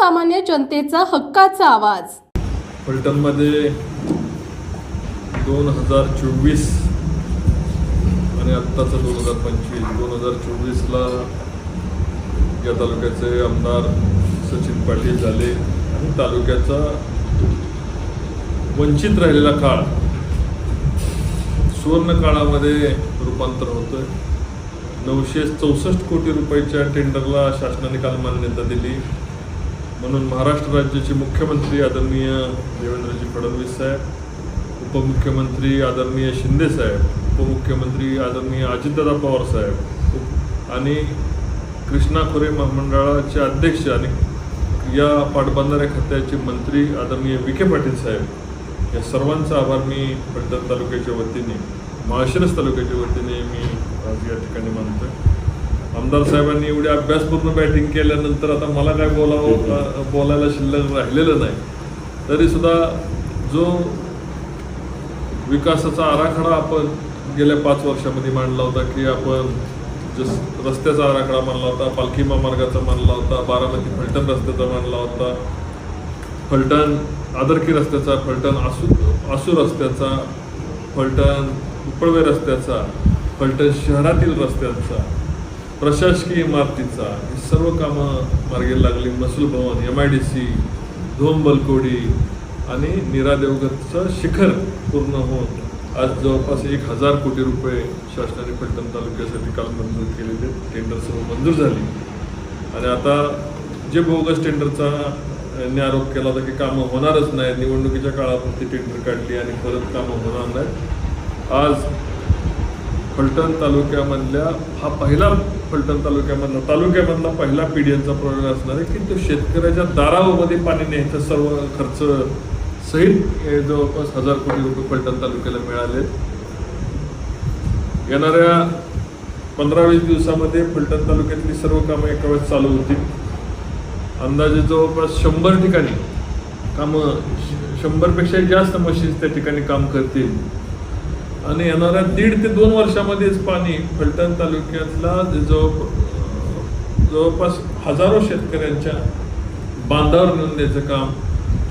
सर्वसामान्य जनतेचा हक्काचा आवाज. फलटणमध्ये दोन हजार चोवीस आणि आत्ताचं दोन हजार पंचवीस. दोन हजार चोवीसला या तालुक्याचे आमदार सचिन पाटील झाले. आणि तालुक्याचा वंचित राहिलेला काळ सुवर्ण काळामध्ये रूपांतर होतोय. नऊशे चौसष्ट कोटी रुपयाच्या टेंडरला शासनाने काल मान्यता दिली. म्हणून महाराष्ट्र राज्याचे मुख्यमंत्री आदरणीय देवेंद्रजी फडणवीस साहेब उपमुख्यमंत्री आदरणीय शिंदे साहेब उपमुख्यमंत्री आदरणीय अजितदादा पवार साहेब आणि कृष्णा खोरे महामंडळाचे अध्यक्ष आणि या पाटबंधारे खात्याचे मंत्री आदरणीय विखे पाटील साहेब या सर्वांचा आभार मी फलटण तालुक्याच्या वतीने माळशिरस तालुक्याच्या वतीने मी आज या ठिकाणी मानतोय. आमदार साहेबांनी एवढी अभ्यासपूर्ण बॅटिंग केल्यानंतर आता मला काय बोलावं बोलायला शिल्लक राहिलेलं नाही. तरी सुद्धा जो विकासाचा आराखडा आपण गेल्या पाच वर्षामध्ये मांडला होता की आपण जस रस्त्याचा आराखडा मांडला होता पालखी महामार्गाचा मांडला होता बारामती फलटण रस्त्याचा मांडला होता फलटण आदरकी रस्त्याचा फलटण आसू आसू रस्त्याचा फलटण उपळवे रस्त्याचा फलटण शहरातील रस्त्यांचा प्रशासकीय इमारतीचा ही सर्व कामं मार्गी लागली. महसूल भवन M I D C Dhom Balkodi आणि नीरा देवगतचं शिखर पूर्ण होऊन आज जवळपास एक हजार कोटी रुपये शासनाने फलटण तालुक्यासाठी काल मंजूर केलेले टेंडर सर्व मंजूर झाली. आणि आता जे बोगस टेंडरचा यांनी आरोप केला होता की कामं होणारच नाही निवडणुकीच्या काळात ती टेंडर काढली आणि परत कामं होणार नाहीत. आज फलटण तालुक्यामधल्या हा पहिला फलटण तालुक्यामधला तालुक्यामधला पहिला पीडीएलचा प्रयोग असणार आहे की तो शेतकऱ्याच्या दारामध्ये पाणी न्यायचा सर्व खर्च सहित जवळपास हजार कोटी रुपये फलटण तालुक्याला मिळाले. येणाऱ्या पंधरा वीस दिवसामध्ये फलटण तालुक्यातली सर्व कामं एका वेळेस चालू होतील. अंदाजे जवळपास शंभर ठिकाणी कामं शंभरपेक्षा जास्त मशीन्स त्या ठिकाणी काम करतील. आणि येणाऱ्या दीड ते दोन वर्षामध्येच पाणी फलटण तालुक्यातला जवळ जवळपास हजारो शेतकऱ्यांच्या बांधावर नेऊन द्यायचं काम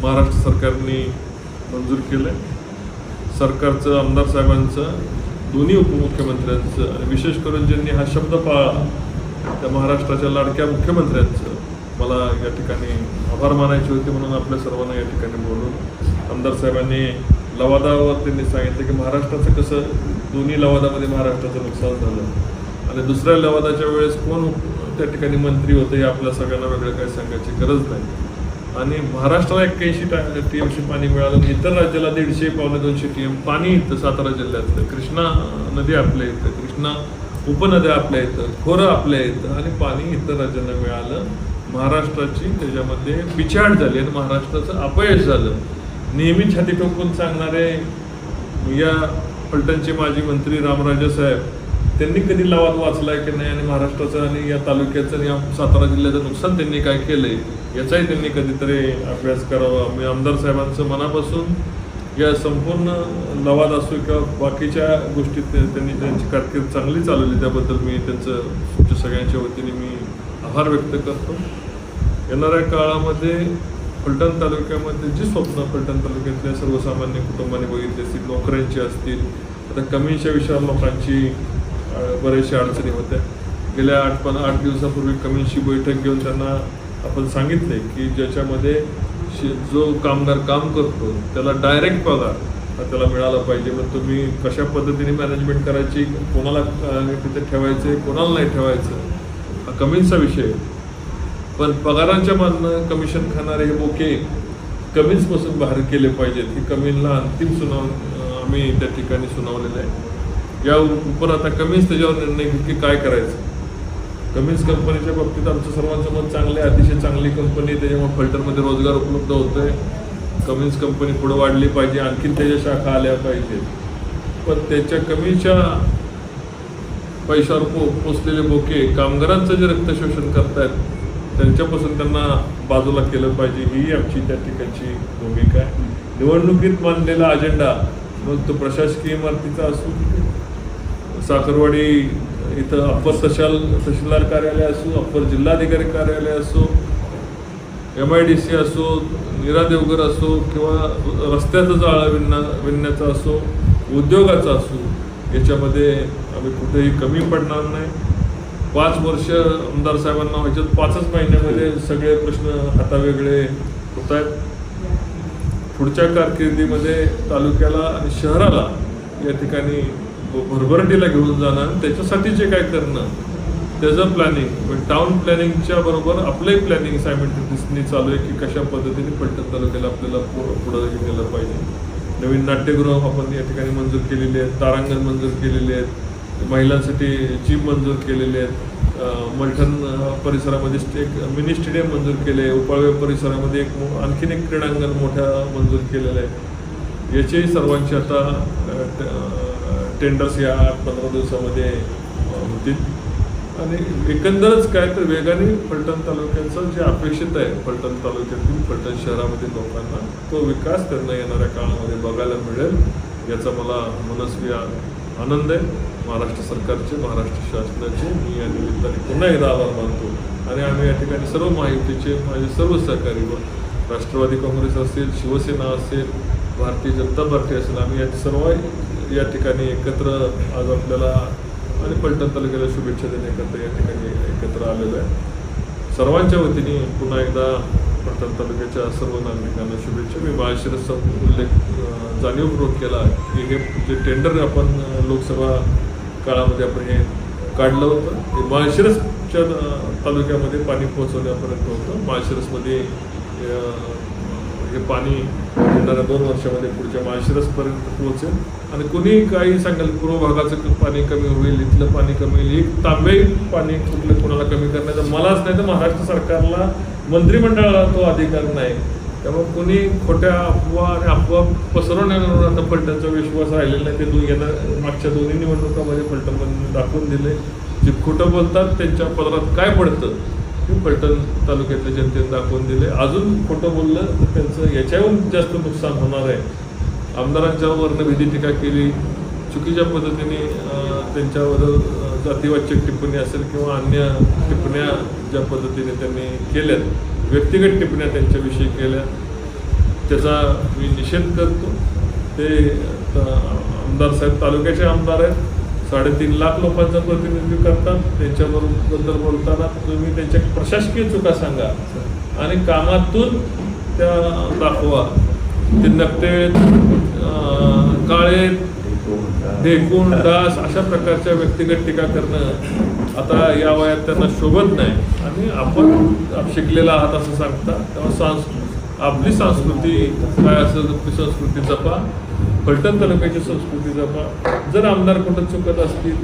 महाराष्ट्र सरकारने मंजूर केलं सरकारचं आमदार साहेबांचं दोन्ही उपमुख्यमंत्र्यांचं आणि विशेष करून ज्यांनी हा शब्द पाळला त्या महाराष्ट्राच्या लाडक्या मुख्यमंत्र्यांचं. मला या ठिकाणी आभार मानायचे होते म्हणून आपल्या सर्वांना या ठिकाणी बोलून आमदार साहेबांनी लवादावर त्यांनी सांगितलं की महाराष्ट्राचं कसं दोन्ही लवादामध्ये महाराष्ट्राचं नुकसान झालं. आणि दुसऱ्या लवादाच्या वेळेस कोण त्या ठिकाणी मंत्री होते हे आपल्या सगळ्यांना वेगळं काही सांगायची गरज नाही. आणि महाराष्ट्राला एक्क्याऐंशी टी एमशी पाणी मिळालं इतर राज्याला दीडशे पावणे दोनशे टी एम पाणी इथं सातारा जिल्ह्यातलं कृष्णा नदी आपल्या इथं कृष्णा उपनद्या आपल्या इथं खोरं आपल्या इथं आणि पाणी इतर राज्यांना मिळालं. महाराष्ट्राची त्याच्यामध्ये पिछाड झाली आणि महाराष्ट्राचं अपयश झालं. नेहमी छाती टोकून सांगणारे या फलटणचे माजी मंत्री रामराजे साहेब त्यांनी कधी लावात आहे की नाही? आणि महाराष्ट्राचं आणि या तालुक्याचं आणि या सातारा जिल्ह्याचं नुकसान त्यांनी काय केलंय? याचाही त्यांनी कधीतरी अभ्यास करावा. मी आमदार साहेबांचं मनापासून या संपूर्ण लवाद असो किंवा बाकीच्या गोष्टीत ते- त्यांनी त्यांची कारकीर्द चांगली चालवली त्याबद्दल मी त्यांचं तुमच्या सगळ्यांच्या वतीने मी आभार व्यक्त करतो. येणाऱ्या काळामध्ये फलटण तालुक्यामध्ये जी स्वप्न फलटण तालुक्यातल्या सर्वसामान्य कुटुंबाने बघितली असतील नोकऱ्यांची असतील आता कमीच्या विषयावर लोकांची बऱ्याचशा अडचणी होत्या. गेल्या आठ पण आठ दिवसापूर्वी कमीची बैठक घेऊन त्यांना आपण सांगितले की ज्याच्यामध्ये शे- जो कामगार काम करतो त्याला डायरेक्ट पगार त्याला मिळाला पाहिजे. मग तुम्ही कशा पद्धतीने मॅनेजमेंट करायची? कोणाला तिथे ठेवायचं कोणाला नाही ठेवायचं? हा कमींचा विषय पण पगारांच्या माननं कमिशन खाणारे हे बोके कमीजपासून बाहेर केले पाहिजेत. ही कमीला अंतिम सुनाव आम्ही त्या ठिकाणी सुनावलेलं आहे. या उपर आता कमीच त्याच्यावर निर्णय घेऊ की काय करायचं? कमीज कंपनीच्या बाबतीत आमचं सर्वांचं मत चांगलं आहे. अतिशय चांगली कंपनी त्याच्यामुळे फल्टरमध्ये रोजगार उपलब्ध होतोय. कमीज कंपनी पुढे वाढली पाहिजे. आणखीन त्याच्या शाखा आल्या पाहिजेत. पण त्याच्या कमीच्या पैशावर पो पोचलेले बोके कामगारांचं जे रक्त शोषण करतायत त्यांच्यापासून त्यांना बाजूला केलं पाहिजे ही आमची त्या ठिकाणची भूमिका आहे. निवडणुकीत मांडलेला अजेंडा मग तो प्रशासकीय इमारतीचा असू साखरवाडी इथं अप्पर तहसील तहसीलदार कार्यालय असो अप्पर जिल्हाधिकारी कार्यालय असो एम आय डी सी असो नीरा देवगर असो किंवा रस्त्याचं जाळं विणणा विणण्याचं असो उद्योगाचा असो याच्यामध्ये आम्ही कुठेही कमी पडणार नाही. पाच वर्ष आमदार साहेबांना व्हायच्यात पाचच महिन्यामध्ये सगळे प्रश्न हातावेगळे होत आहेत पुढच्या कारकिर्दीमध्ये तालुक्याला आणि शहराला या ठिकाणी भरभरटीला घेऊन जाणं आणि त्याच्यासाठी जे काय करणं त्याचं प्लॅनिंग टाउन प्लॅनिंगच्या बरोबर आपलंही प्लॅनिंग सायमेंटिसनी चालू आहे की कशा पद्धतीने पलटण तालुक्याला आपल्याला पुढं गेलं पाहिजे. नवीन नाट्यगृह आपण या ठिकाणी मंजूर केलेली आहेत तारांगण मंजूर केलेले आहेत. महिलांसाठी जिम मंजूर केलेले आहेत. मलठण परिसरामध्ये स्टे मिनी स्टेडियम मंजूर केले आहे. उपाळवे परिसरामध्ये एक आणखीन एक क्रीडांगण मोठ्या मंजूर केलेलं आहे. याचेही सर्वांचे आता टेंडर्स या आठ पंधरा दिवसामध्ये होतील. आणि एकंदरच काय तर वेगाने फलटण तालुक्याचं जे अपेक्षित आहे फलटण तालुक्यातील फलटण शहरामधील लोकांना तो विकास त्यांना येणाऱ्या काळामध्ये बघायला मिळेल. याचा मला मनस्वी आनंद आहे. महाराष्ट्र सरकारचे महाराष्ट्र शासनाचे मी या निमित्ताने पुन्हा एकदा आभार मानतो. आणि आम्ही या ठिकाणी सर्व माहितीचे माझे सर्व सहकारी व राष्ट्रवादी काँग्रेस असेल शिवसेना असेल भारतीय जनता पार्टी असेल आम्ही या सर्व या ठिकाणी एकत्र आज आपल्याला आणि पलटण तालुक्याला शुभेच्छा देण्याकरता या ठिकाणी एकत्र आलेलं आहे. सर्वांच्या वतीने पुन्हा एकदा पलटण तालुक्याच्या सर्व नागरिकांना शुभेच्छा. मी माळशिरसचा उल्लेख जाणीवपूर्वक केला की हे जे टेंडर आपण लोकसभा काळामध्ये आपण हे काढलं होतं हे माळशिरसच्या तालुक्यामध्ये पाणी पोहोचवण्यापर्यंत होतं. माळशिरसमध्ये हे पाणी येणाऱ्या दोन वर्षामध्ये पुढच्या माळशिरसपर्यंत पोहोचेल. आणि कुणी काही सांगेल पूर्व भागाचं पाणी कमी होईल इथलं पाणी कमी होईल एक तांबे पाणी कुठलं कोणाला कमी करण्याचं मलाच नाही. तर महाराष्ट्र सरकारला मंत्रिमंडळाला तो अधिकार नाही. त्यामुळे कोणी खोट्या अफवा आणि अफवा पसरवण्यावर आता फलटणचा विश्वास राहिलेला नाही. ते दोन येणार मागच्या दोन्ही निवडणुकामध्ये फलटण दाखवून दिले. जे खोटं बोलतात त्यांच्या पदरात काय पडतं हे फलटण तालुक्यातल्या जनतेने दाखवून दिले. अजून खोटं बोललं तर त्यांचं याच्याहून जास्त नुकसान होणार आहे. आमदारांच्यावर भीती टीका केली. चुकीच्या पद्धतीने त्यांच्याबद्दल जातीवाचक टिप्पणी असेल किंवा अन्य टिप्पण्या ज्या पद्धतीने त्यांनी केल्यात व्यक्तिगत टिप्पण्या त्यांच्याविषयी केल्या त्याचा मी निषेध करतो. ते आमदार साहेब तालुक्याचे आमदार आहेत. साडेतीन लाख लोकांचं प्रतिनिधित्व करतात. त्यांच्याबरोबर बोलताना तुम्ही त्यांच्या प्रशासकीय चुका सांगा आणि कामातून त्या दाखवा. ते नकटे काळे ढेकून डास अशा प्रकारच्या व्यक्तिगत टीका करणं आता या वयात त्यांना शोभत नाही. आणि आपण शिकलेला आहात असं सांगता तेव्हा सांस आपली संस्कृती काय असेल आपली संस्कृती जपा. फलटण तालुक्याची संस्कृती जपा. जर आमदार कुठं चुकत असतील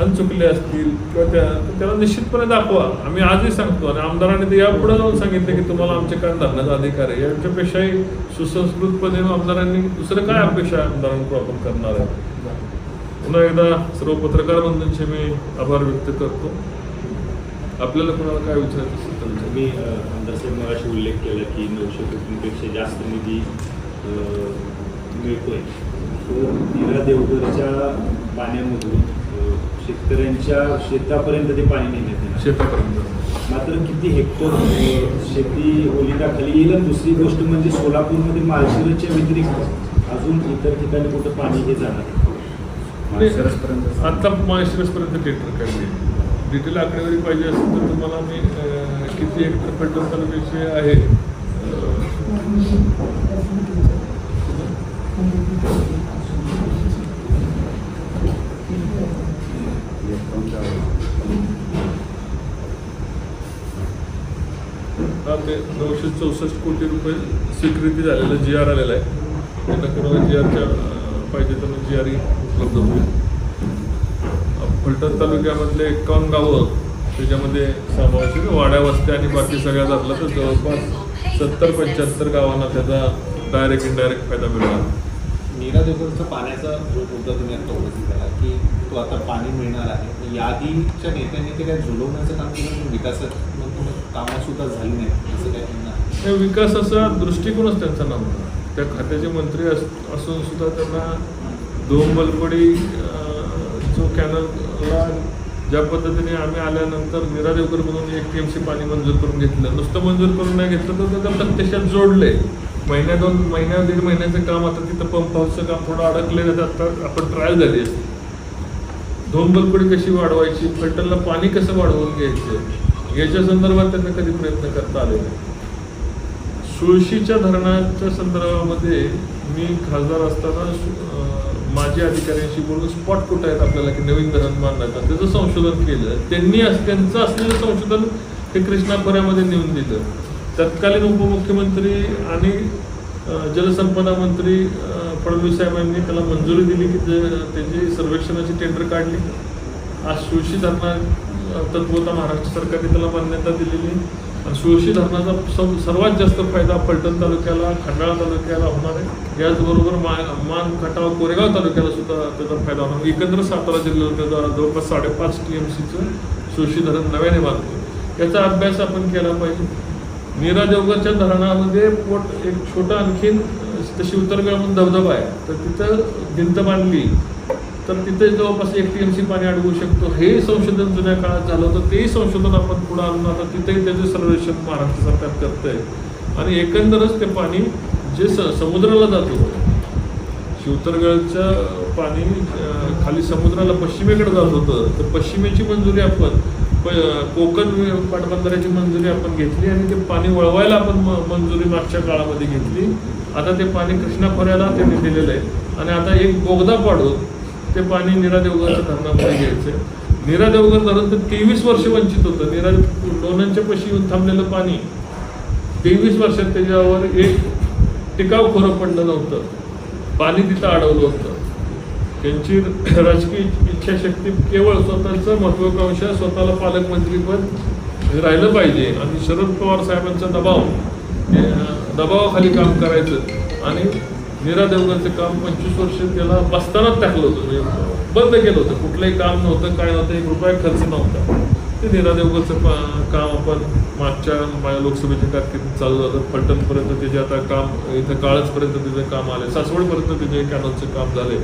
आणि चुकले असतील किंवा त्या त्याला निश्चितपणे दाखवा. आम्ही आजही सांगतो आणि आमदारांनी ते यापुढे जाऊन सांगितलं की तुम्हाला आमचे कान धरण्याचा अधिकार आहे? यांच्यापेक्षाही सुसंस्कृतपणे आमदारांनी दुसरं काय अपेक्षा आमदारांकडून आपण करणार आहे पुन्हा एकदा सर्व पत्रकार बंधूंचे मी आभार व्यक्त करतो. आपल्याला कोणाला काय विचारायचं असेल तर अ, आमदार साहेब मगाशी उल्लेख केला की नऊशे कोटींपेक्षा जास्त निधी मिळतोय. तो नीरा देवघरच्या पाण्यामधून शेतकऱ्यांच्या शेतापर्यंत ते पाणी नेण्यात येणार. शेतापर्यंत. मात्र किती हेक्टर शेती ओलिताखाली येईल? आणि दुसरी गोष्ट म्हणजे सोलापूरमध्ये माळशिरसच्या व्यतिरिक्त अजून इतर ठिकाणी कुठं पाणी हे जाणार आत्ता आता माळशिरसपर्यंत टेंडर काढले डिटेल आकडेवारी पाहिजे असेल तर तुम्हाला मी किती हेक्टर पेट्रोल तालुक्याचे आहे. हा ते नऊशे चौसष्ट कोटी रुपये स्वीकृती झालेलं जी आर आलेला आहे. त्यांना कोणाला जी आरच्या पाहिजे तर जी आर उपलब्ध होईल फलटण तालुक्यामधले एकावन्न गावं त्याच्यामध्ये समावेश. वाड्या वस्त्या आणि बाकी सगळ्या धरलं तर जवळपास सत्तर पंच्याहत्तर गावांना त्याचा डायरेक्ट इनडायरेक्ट फायदा मिळणार. नीरा देवघरचा पाण्याचा जो मुद्दा तुम्ही आता उपस्थित केला की तो आता पाणी मिळणार आहे. यादीच्या नेत्यांनी ते काय झुलवण्याचं काम केलं विकासात कामं सुद्धा झाली नाही असं काय त्यांना विकासाचा दृष्टिकोनच त्यांचा नव्हता. त्या खात्याचे मंत्री अस असून सुद्धा त्यांना दोन बलपडी जो कॅनलला ज्या पद्धतीने आम्ही आल्यानंतर मीरा देवकर म्हणून एक टी एम सी पाणी मंजूर करून घेतलं. नुसतं मंजूर करून नाही घेतलं तर त्याचं प्रत्यक्षात जोडले. महिन्या दोन महिन्या दीड महिन्याचं काम आता तिथं पंप हाऊसचं काम थोडं अडकलेलं तर आता आपण ट्रायल झाली असते दोन कशी वाढवायची? फलटणला पाणी कसं वाढवून घ्यायचं? याच्या संदर्भात त्यांना कधी प्रयत्न करता आले नाही. सुळशीच्या धरणाच्या संदर्भामध्ये मी खासदार असताना अं, माजी अधिकाऱ्यांशी बोलून स्पॉट कुठं आहेत आपल्याला की नवीन धरण बांधायचं त्याचं संशोधन केलं. त्यांनी अस- त्यांचं असलेलं संशोधन हे कृष्णा खोऱ्यामध्ये नेऊन दिलं. तत्कालीन उपमुख्यमंत्री आणि जलसंपदा मंत्री फडणवीस साहेबांनी त्याला मंजुरी दिली की ते- त्याची सर्वेक्षणाची टेंडर काढली. आज शिवशी धरणा तत्वता महाराष्ट्र सरकारने त्याला मान्यता दिलेली. सुळशी धरणाचा सर्वात जास्त फायदा फलटण तालुक्याला खंडाळा तालुक्याला होणार आहे. याचबरोबर मा मान खटाव कोरेगाव तालुक्याला सुद्धा त्याचा फायदा होणार. एकंदर सातारा जिल्ह्याला त्याचा जवळपास साडेपाच टी एम सीचं सुळशी धरण नव्याने बांधतो याचा अभ्यास आपण केला पाहिजे. नीरा देवगडच्या धरणामध्ये पोट एक छोटा आणखीन तशी उतरगळ म्हणून धबधबा आहे. तर तिथं भिंत बांधली. तर तिथे जवळपास एक टी एम सी पाणी अडवू शकतो. हे संशोधन जुन्या काळात झालं होतं. तेही संशोधन आपण पुढं आणून आता तिथेही त्याचं सर्वेक्षण महाराष्ट्र सरकार करतंय. आणि एकंदरच ते पाणी जे स समुद्राला जातो शिवतरगडचं पाणी खाली समुद्राला पश्चिमेकडे जात होतं. तर पश्चिमेची मंजुरी आपण प कोकण पाटबंधाऱ्याची मंजुरी आपण घेतली आणि ते पाणी वळवायला आपण म- मंजुरी मागच्या काळामध्ये घेतली. आता ते पाणी कृष्णा खोऱ्याला त्यांनी दिलेलं आहे. आणि आता एक बोगदा पाडून ते पाणी निरा देवगरच्या धरणामध्ये घ्यायचं. निरा देवगर धरण तर तेवीस वर्ष वंचित होतं. निरा लोणांच्या पशी येऊन थांबलेलं पाणी तेवीस वर्षात त्याच्यावर एक टिकाव खोरं पडलं नव्हतं. पाणी तिथं अडवलं होतं. त्यांची राजकीय इच्छाशक्ती केवळ स्वतःचं महत्वाकांक्षा स्वतःला पालकमंत्रीपद राहिलं पाहिजे. आणि शरद पवार साहेबांचा दबाव दबावाखाली काम करायचं. आणि नीरा देवगरचं काम पंचवीस वर्ष त्याला बसतानाच टाकलं होतं. म्हणजे बंद केलं होतं. कुठलंही काम नव्हतं काय नव्हतं एक रुपया खर्च नव्हता. ते नीरा देवगरचं काम आपण मागच्या माझ्या लोकसभेच्या कारकिर्दीत चालू झालं. फलटणपर्यंत त्याचे आता काम इथं काळजपर्यंत तिचं काम आले. सासवडपर्यंत त्याचे कॅनलचं काम झाले.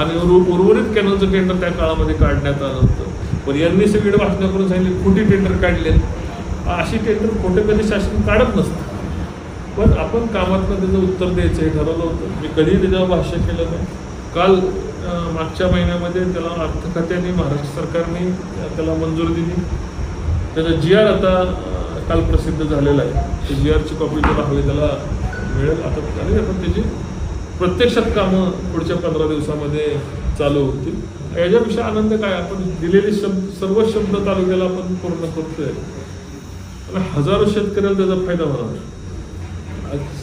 आणि उर्वरित कॅनलचं टेंडर त्या काळामध्ये काढण्यात आलं होतं. पण यांनी सगळीकडे भाषणं करून सांगितले खोटी टेंडर काढले अशी टेंडर खोटे कधी शासन काढत नसतं. पण आपण कामातनं त्याचं उत्तर द्यायचं हे ठरवलं होतं. मी कधीही त्याच्यावर भाष्य केलं नाही. काल मागच्या महिन्यामध्ये त्याला अर्थ खात्याने महाराष्ट्र सरकारने त्याला मंजुरी दिली. त्याचा जी आर आता काल प्रसिद्ध झालेला आहे. ते जी आरची कॉपी त्याला हवी त्याला मिळेल. आता झाली आपण त्याची प्रत्यक्षात कामं पुढच्या पंधरा दिवसामध्ये चालू होतील. याच्यापेक्षा आनंद काय? आपण दिलेले शब्द सर्व शब्द तालुक्याला आपण पूर्ण करतोय. आणि हजारो शेतकऱ्याला त्याचा फायदा होणार.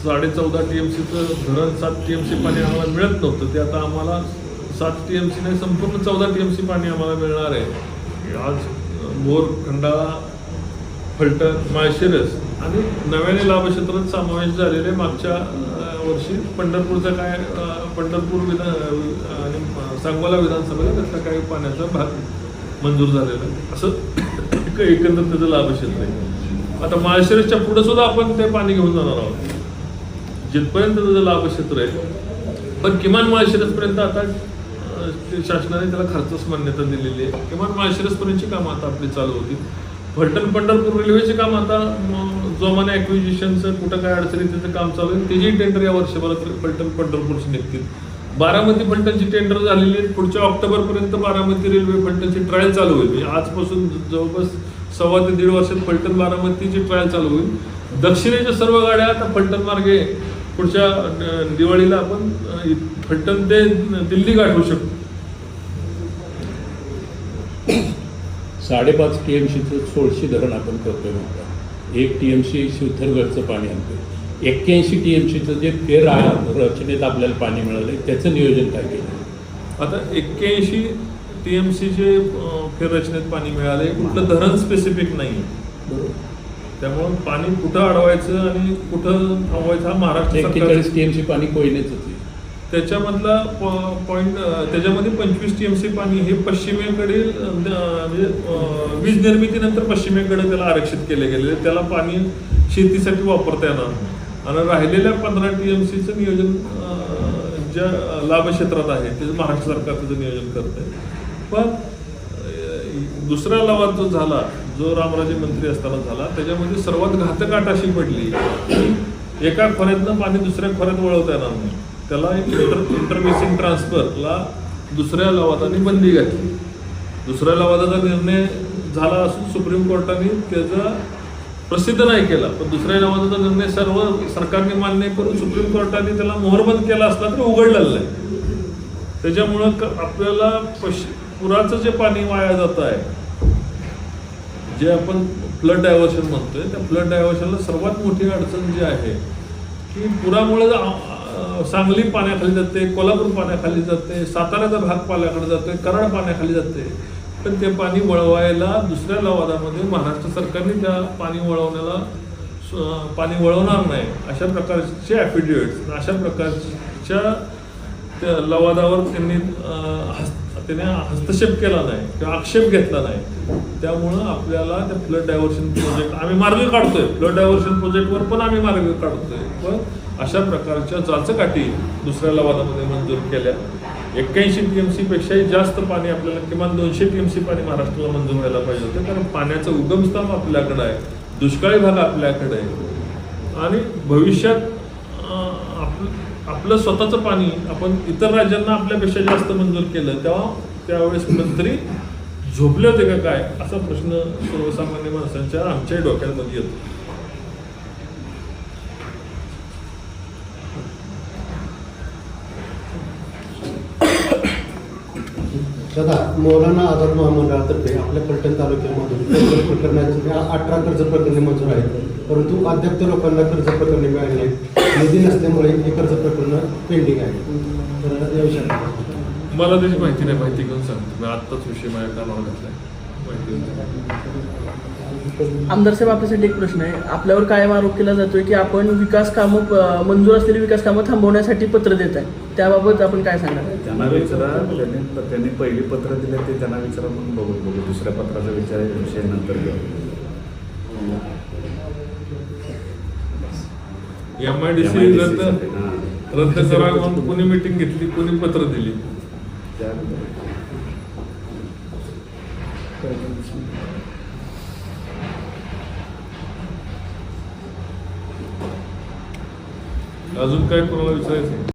साडेचौदा टी एम सीचं धरण सात टी एम सी पाणी आम्हाला मिळत नव्हतं. ते आता आम्हाला सात टी एम सी नाही संपूर्ण चौदा टी एम सी पाणी आम्हाला मिळणार आहे. आज मोर खंडाळा फलटण माळशिरस आणि नव्याने लाभक्षेत्रात समावेश झालेले मागच्या वर्षी पंढरपूरचा काय पंढरपूर विधान आणि सांगोला विधानसभेला त्याचा काही पाण्याचा भाग मंजूर झालेला. आहे असं एक एकंदर त्याचं लाभक्षेत्र आहे. आता माळशिरसच्या पुढे सुद्धा आपण ते पाणी घेऊन जाणार आहोत. जिथपर्यंत त्याचं लाभक्षेत्र आहे पण किमान माळशिरसपर्यंत आता शासनाने त्याला खर्चच मान्यता दिलेली आहे. किमान माळशिरसपर्यंतची कामं आता आपली चालू होती. फलटण पंढरपूर रेल्वेचे काम आता जोमाने ॲक्विजिशनचं कुठं काय अडचणी त्याचं काम चालू आहे. त्याची टेंडर या वर्षभरात फलटण पंढरपूरचे निघतील. बारामती फलटणची टेंडर झालेली आहे. पुढच्या ऑक्टोबरपर्यंत बारामती रेल्वे फलटणची ट्रायल चालू होईल. म्हणजे आजपासून जवळपास सव्वा ते दीड वर्षात फलटण बारामतीची ट्रायल चालू होईल. दक्षिणेच्या सर्व गाड्या आता फलटण मार्गे पुढच्या दिवाळीला आपण फलटण ते दिल्ली गाठवू शकतो. साडेपाच टी एम सीचं सोळशे धरण आपण करतोय म्हणतो एक टी एम सी शिवथरगडचं पाणी आणतोय. एक्क्याऐंशी टी एम सीचं जे फेर आहे रचनेत आपल्याला पाणी मिळालं त्याचं नियोजन काय केलं? आता एक्क्याऐंशी टी एम सीचे फेररचनेत पाणी मिळाले कुठलं धरण स्पेसिफिक नाही बरोबर. त्यामुळे पाणी कुठं अडवायचं आणि कुठं थांबवायचं हा महाराष्ट्र सरकार एक्केचाळीस टी एम सी पाणी कोयनेच होते त्याच्यामधला पॉईंट त्याच्यामध्ये पंचवीस टी एम सी पाणी हे पश्चिमेकडील म्हणजे वीज निर्मितीनंतर पश्चिमेकडे त्याला आरक्षित केले गेले. त्याला पाणी शेतीसाठी वापरता येणार आणि राहिलेल्या पंधरा टी एम सीचं नियोजन ज्या लाभ क्षेत्रात आहे त्याचं महाराष्ट्र सरकार त्याचं नियोजन करत आहे पण दुसरा लवाद जो झाला जो रामराजे मंत्री असताना झाला त्याच्यामध्ये सर्वात घातक आट अशी पडली की एका खोऱ्यातनं पाणी दुसऱ्या खोऱ्यात वळवता येणार नाही. त्याला एक इंटर इंटरमेसिंग ट्रान्सफरला दुसऱ्या लवादाने बंदी घातली. दुसऱ्या लवादाचा निर्णय झाला असून सुप्रीम कोर्टाने त्याचा प्रसिद्ध नाही केला. पण दुसऱ्या लवादाचा निर्णय सर्व सरकारने मान्य करून सुप्रीम कोर्टाने त्याला मोहरबंद केला असला तरी उघडलेला आहे त्याच्यामुळं आपल्याला पश पुराचं जे पाणी वाया जात आहे जे आपण फ्लड डायव्हर्शन म्हणतोय त्या फ्लड डायव्हर्शनला सर्वात मोठी अडचण जी आहे की पुरामुळे सांगली पाण्याखाली जाते कोल्हापूर पाण्याखाली जाते साताऱ्याचा भाग पाण्याकडे जातोय कराड पाण्याखाली जाते. पण ते पाणी वळवायला दुसऱ्या लवादामध्ये महाराष्ट्र सरकारने त्या पाणी वळवण्याला स- पाणी वळवणार नाही. अशा प्रकारचे ॲफिडेविट्स अशा प्रकारच्या त्या लवादावर त्यांनी हस्त त्याने हस्तक्षेप केला नाही किंवा आक्षेप घेतला नाही. त्यामुळं आपल्याला त्या फ्लड डायव्हर्शन प्रोजेक्ट आम्ही मार्ग काढतोय. फ्लड डायव्हर्शन प्रोजेक्टवर पण आम्ही मार्ग काढतोय. पण अशा प्रकारच्या जाचकाठी दुसऱ्या लवादामध्ये मंजूर केल्या. एक्क्याऐंशी टी एम पेक्षाही जास्त पाणी आपल्याला किमान दोनशे टी एम सी पाणी महाराष्ट्राला मंजूर व्हायला पाहिजे होतं. कारण पाण्याचं उगमस्थान आपल्याकडे आहे. दुष्काळी भाग आपल्याकडे आहे. आणि भविष्यात आपलं आपलं स्वतःचं पाणी आपण इतर राज्यांना आपल्यापेक्षा जास्त मंजूर केलं तेव्हा त्यावेळेस मंत्री झोपले होते का काय? असा प्रश्न सर्वसामान्य माणसांच्या आमच्याही डोक्यांमध्ये येतो. दादा मौलाना आझाद महामंडळातर्फे आपल्या पलटण तालुक्यामधून कर्ज प्रकरणाची अठरा कर्ज प्रकरणे मंजूर आहेत. परंतु अद्याप लोकांना कर्ज प्रकरणे मिळाली आहेत निधी नसल्यामुळे हे कर्ज प्रकरण पेंडिंग आहे. तर या विषयात मला त्याची माहिती नाही माहिती घेऊन सांगतो? मी आत्ताच विषय माझ्या कानावर घातलाय. आमदार साहेब आपल्यासाठी एक प्रश्न आहे. आपल्यावर कायम आरोप केला जातोय की आपण विकास कामं अं, मंजूर असलेली विकास कामं थांबवण्यासाठी पत्र देत आहे. त्याबाबत आपण काय सांगाल त्यांना विचारा त्यांनी त्यांनी पहिली पत्र दिले ते त्यांना विचारा म्हणून बघू बघू. दुसऱ्या पत्राचा विचार विषय नंतर घेऊ. एम आय डी सी रद्द हां. रद्द करा म्हणून कुणी मिटिंग घेतली कुणी पत्र दिली? अजून काय कोणाला विचारायचं